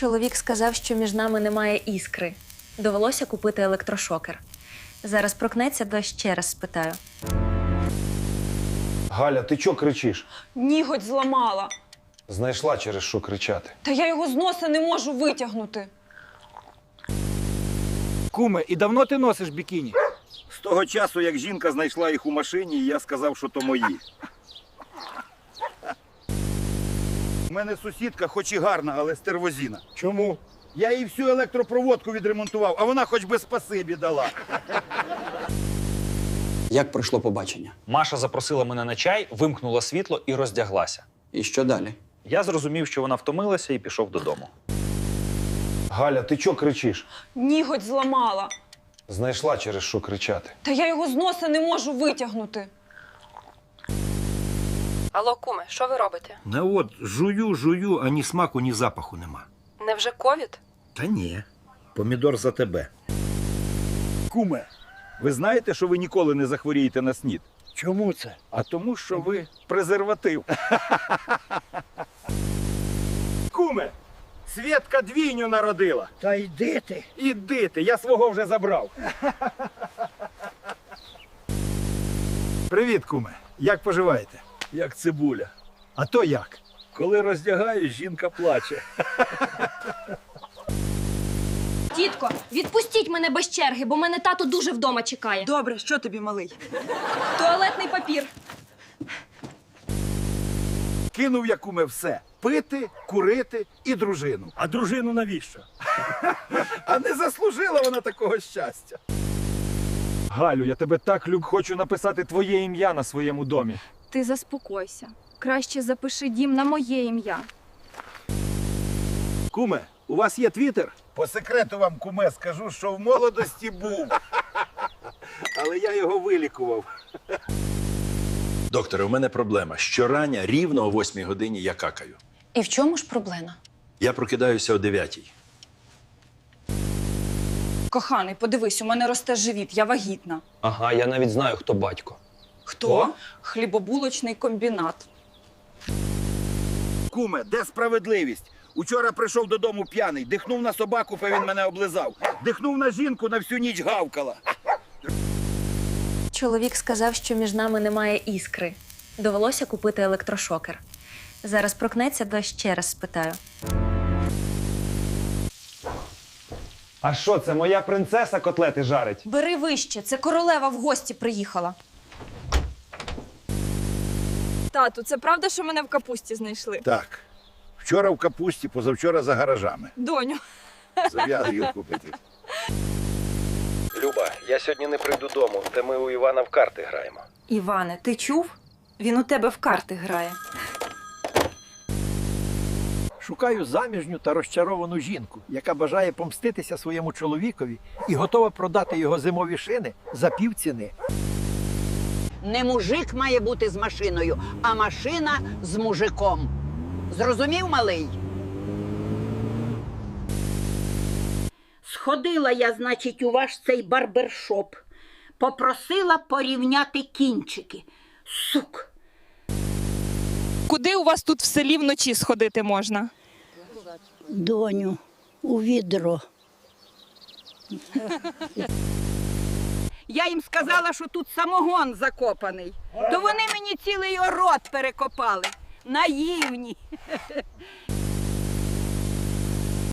Чоловік сказав, що між нами немає іскри. Довелося купити електрошокер. Зараз прокнеться, то ще раз спитаю. Галя, ти чого кричиш? Ніготь зламала. Знайшла через що кричати. Та я його з носа не можу витягнути. Куме, і давно ти носиш бікіні? З того часу, як жінка знайшла їх у машині, я сказав, що то мої. У мене сусідка, хоч і гарна, але стервозіна. Чому? Я їй всю електропроводку відремонтував, а вона хоч би спасибі дала. Як пройшло побачення? Маша запросила мене на чай, вимкнула світло і роздяглася. І що далі? Я зрозумів, що вона втомилася і пішов додому. Галя, ти чого кричиш? Ніготь зламала. Знайшла через що кричати. Та я його з носа не можу витягнути. Алло, куме, що ви робите? Не от жую, жую, а ні смаку, ні запаху нема. Невже ковід? Та ні. Помідор за тебе. Куме, ви знаєте, що ви ніколи не захворієте на снід? Чому це? А тому, що ви презерватив. Куме, Свєтка двійню народила. Та йди ти. Іди ти, я свого вже забрав. Привіт, куме. Як поживаєте? Як цибуля. А то як? Коли роздягаюсь, жінка плаче. Тітко, відпустіть мене без черги, бо мене тато дуже вдома чекає. Добре, що тобі малий? Туалетний папір. Кинув я куме все: пити, курити і дружину. А дружину навіщо? А не заслужила вона такого щастя. Галю, я тебе так люб, хочу написати твоє ім'я на своєму домі. Ти заспокойся. Краще запиши дім на моє ім'я. Куме, у вас є твіттер? По секрету вам, куме, скажу, що в молодості був. Але я його вилікував. Докторе, у мене проблема. Щорання рівно о 8 годині я какаю. І в чому ж проблема? Я прокидаюся о 9. Коханий, подивись, у мене росте живіт, я вагітна. Ага, я навіть знаю, хто батько. Хто? Хлібобулочний комбінат. Куме, де справедливість? Учора прийшов додому п'яний, дихнув на собаку, па він мене облизав. Дихнув на жінку, на всю ніч гавкала. Чоловік сказав, що між нами немає іскри. Довелося купити електрошокер. Зараз прокнеться, то ще раз спитаю. А що, це моя принцеса котлети жарить? Бери вище, це королева в гості приїхала. Тату, це правда, що мене в капусті знайшли? Так. Вчора в капусті, позавчора за гаражами. Доню. Зав'язую купити. Люба, я сьогодні не прийду дому, та ми у Івана в карти граємо. Іване, ти чув? Він у тебе в карти грає. Шукаю заміжню та розчаровану жінку, яка бажає помститися своєму чоловікові і готова продати його зимові шини за півціни. Не мужик має бути з машиною, а машина з мужиком. Зрозумів, малий? Сходила я, значить, у ваш цей барбершоп. Попросила порівняти кінчики. Сук. Куди у вас тут в селі вночі сходити можна? Доню, у відро. Я їм сказала, що тут самогон закопаний. То вони мені цілий орот перекопали. Наївні.